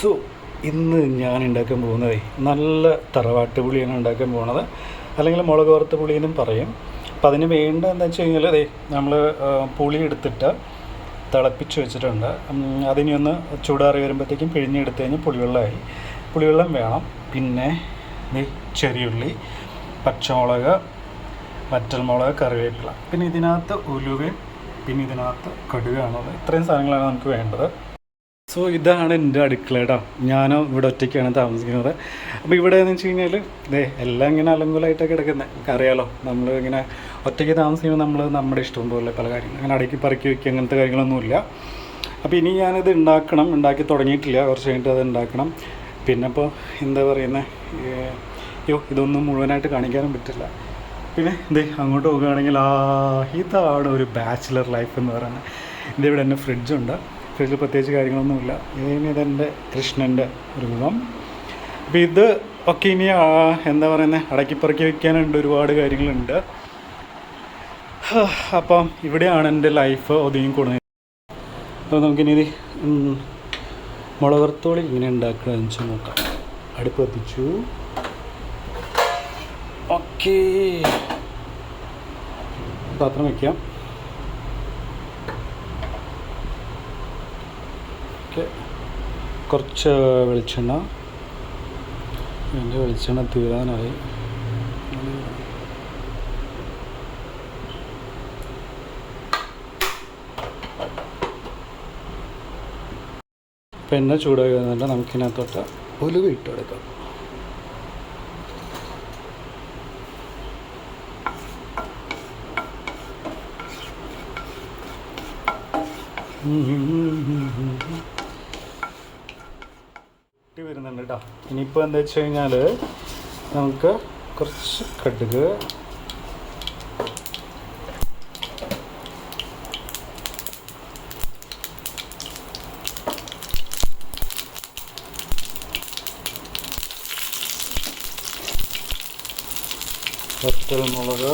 So ഇന്ന് ഞാൻ ഉണ്ടാക്കാൻ പോകുന്നത് നല്ല തറവാട്ട് പുളിയാണ് ഉണ്ടാക്കാൻ പോകുന്നത്. അല്ലെങ്കിൽ മുളക് വറുത്ത പുളിയെന്നും പറയും. അപ്പം അതിന് വേണ്ട എന്താ വെച്ച് കഴിഞ്ഞാൽ അതെ നമ്മൾ പുളി എടുത്തിട്ട് തിളപ്പിച്ച് വെച്ചിട്ടുണ്ട്. അതിനൊന്ന് ചൂടാറി വരുമ്പോഴത്തേക്കും പിഴിഞ്ഞെടുത്ത് കഴിഞ്ഞാൽ പുളിവെള്ളമായി. പുളിവെള്ളം വേണം. പിന്നെ ചെറിയുള്ളി പച്ചമുളക് വറ്റൽമുളക് കറിവേപ്പില. പിന്നെ ഇതിനകത്ത് ഉലുവയും പിന്നെ ഇതിനകത്ത് കടുകയാണുള്ളത് ഇത്രയും സാധനങ്ങളാണ് നമുക്ക് വേണ്ടത്. സോ ഇതാണ് എന്റെ അടുക്കള കേട്ടോ ഞാൻ ഇവിടെ ഒറ്റയ്ക്കാണ് താമസിക്കുന്നത്. അപ്പോൾ ഇവിടെ എന്ന് വെച്ച് കഴിഞ്ഞാൽ ഇതേ എല്ലാം ഇങ്ങനെ അലങ്കൂലായിട്ടൊക്കെ കിടക്കുന്നത് അറിയാലോ നമ്മൾ ഇങ്ങനെ ഒറ്റയ്ക്ക് താമസിക്കുമ്പോൾ നമ്മൾ നമ്മുടെ ഇഷ്ടം പോലെ പല കാര്യങ്ങൾ അങ്ങനെ അടക്കി പറക്കി വയ്ക്കുക അങ്ങനത്തെ കാര്യങ്ങളൊന്നുമില്ല അപ്പോൾ ഇനി ഞാനിത് ഉണ്ടാക്കണം. ഉണ്ടാക്കി തുടങ്ങിയിട്ടില്ല. കുറച്ച് കഴിഞ്ഞിട്ട് അത് ഉണ്ടാക്കണം. പിന്നെ ഇപ്പോൾ എന്താ പറയുന്നത് അയ്യോ ഇതൊന്നും മുഴുവനായിട്ട് കാണിക്കാനും പറ്റില്ല. പിന്നെ ഇത് അങ്ങോട്ട് പോകുകയാണെങ്കിൽ ആ ഇതാണ് ഒരു ബാച്ചിലർ ലൈഫ് എന്ന് പറയുന്നത്. ഇതിവിടെ തന്നെ ഫ്രിഡ്ജുണ്ട് ഫ്രിഡ്ജിൽ പ്രത്യേകിച്ച് കാര്യങ്ങളൊന്നുമില്ല. ഇനി ഇതെന്റെ കൃഷ്ണന്റെ ഒരു ഗുണം. അപ്പോൾ ഇത് ഒക്കെ ഇനി എന്താ പറയുന്നത് അടക്കിപ്പറക്കി വയ്ക്കാനുണ്ട് ഒരുപാട് കാര്യങ്ങളുണ്ട്. അപ്പം ഇവിടെയാണ് എന്റെ ലൈഫ് ഒതുങ്ങി കൂടുന്നത്. അപ്പോൾ നമുക്കിനി ഇത് ഉം, മുളക് വറുത്തോളി ഇങ്ങനെ ഉണ്ടാക്കുക എന്ന് വെച്ചാൽ നോക്കാം. അടുപ്പ് കത്തിച്ചു. ഓക്കേ. പാത്രം വയ്ക്കാം ഓക്കെ. കുറച്ച് വെളിച്ചെണ്ണ. എന്റെ വെളിച്ചെണ്ണ തീരാനായി. ഇപ്പം എണ്ണ ചൂടായി വന്നിട്ട് നമുക്കിനകത്തോട്ട് ഉലുവ ഇട്ട് കൊടുക്കാം. വരുന്നുണ്ട് കേട്ടോ ഇനിയിപ്പോൾ എന്താ വെച്ച് കഴിഞ്ഞാൽ നമുക്ക് കുറച്ച് കടുക്. വറ്റൽമുളക്.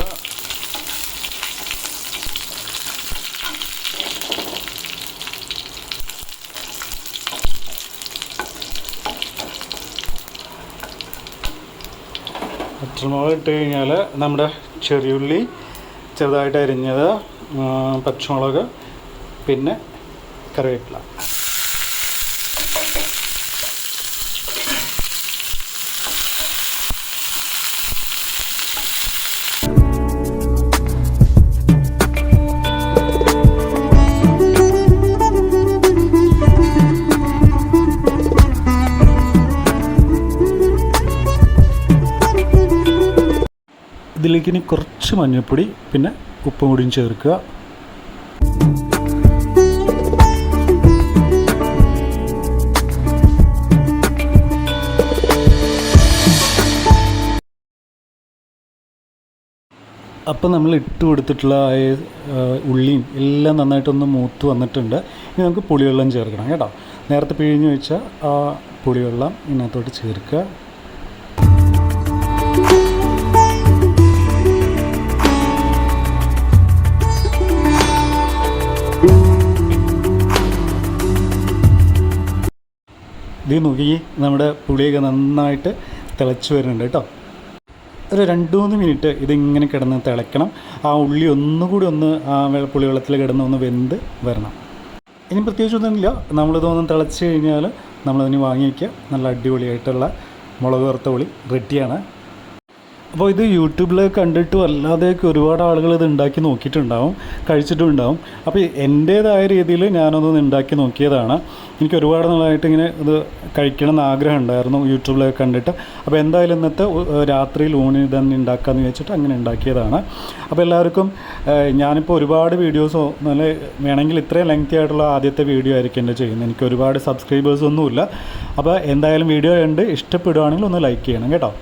പച്ചമുളക് ഇട്ട് കഴിഞ്ഞാൽ നമ്മുടെ ചെറിയുള്ളി ചെറുതായിട്ട് അരിഞ്ഞത് പച്ചമുളക് പിന്നെ കറിവേപ്പില. ഇതിലേക്ക് ഇനി കുറച്ച് മഞ്ഞൾപ്പൊടി പിന്നെ ഉപ്പും കൂടിയും ചേർക്കുക. അപ്പം നമ്മൾ ഇട്ട് കൊടുത്തിട്ടുള്ള ആ ഉള്ളിയും എല്ലാം നന്നായിട്ടൊന്ന് മൂത്ത് വന്നിട്ടുണ്ട്. ഇനി നമുക്ക് പുളിവെള്ളം ചേർക്കണം കേട്ടോ. നേരത്തെ പിഴിഞ്ഞ് വെച്ച ആ പുളിവെള്ളം ഇതിനകത്തോട്ട് ചേർക്കുക. ഇത് നോക്കി നമ്മുടെ പുളിയൊക്കെ നന്നായിട്ട് തിളച്ച് വരുന്നുണ്ട് കേട്ടോ. ഒരു രണ്ട് മൂന്ന് മിനിറ്റ് ഇതിങ്ങനെ കിടന്ന് തിളയ്ക്കണം. ആ ഉള്ളി ഒന്നുകൂടി ഒന്ന് ആ പുളി വെള്ളത്തിൽ കിടന്ന് ഒന്ന് വെന്ത് വരണം. ഇനി പ്രത്യേകിച്ചൊന്നുമില്ല നമ്മളിതൊന്ന് തിളച്ച് കഴിഞ്ഞാൽ നമ്മളതിന് വാങ്ങി വയ്ക്കുക. നല്ല അടിപൊളിയായിട്ടുള്ള മുളക് വറുത്ത പുളി റെഡിയാണ് അപ്പോൾ ഇത് യൂട്യൂബിൽ കണ്ടിട്ട് അല്ലാതെയൊക്കെ ഒരുപാട് ആളുകൾ ഇത് ഉണ്ടാക്കി നോക്കിയിട്ടുണ്ടാവും കഴിച്ചിട്ടും ഉണ്ടാവും അപ്പോൾ എന്റേതായ രീതിയിൽ ഞാനൊന്ന് ഉണ്ടാക്കി നോക്കിയതാണ്. എനിക്ക് ഒരുപാട് നാളായിട്ട് ഇങ്ങനെ ഇത് കഴിക്കണം എന്ന് ആഗ്രഹം ഉണ്ടായിരുന്നു യൂട്യൂബിലൊക്കെ കണ്ടിട്ട്. അപ്പോൾ എന്തായാലും ഇന്നത്തെ രാത്രിയിൽ ഊണി തന്നെ ഉണ്ടാക്കാമെന്ന് വെച്ചിട്ട് അങ്ങനെ ഉണ്ടാക്കിയതാണ്. അപ്പോൾ എല്ലാവർക്കും ഞാനിപ്പോൾ ഒരുപാട് വീഡിയോസ് നല്ല വേണമെങ്കിൽ ഇത്രയും ലെങ്തി ആയിട്ടുള്ള ആദ്യത്തെ വീഡിയോ ആയിരിക്കും എന്റെ ചെയ്യുന്നത്. എനിക്ക് ഒരുപാട് സബ്സ്ക്രൈബേഴ്സ് ഒന്നുമില്ല. അപ്പോൾ എന്തായാലും വീഡിയോ കണ്ട് ഇഷ്ടപ്പെടുകയാണെങ്കിൽ ഒന്ന് ലൈക്ക് ചെയ്യണം കേട്ടോ.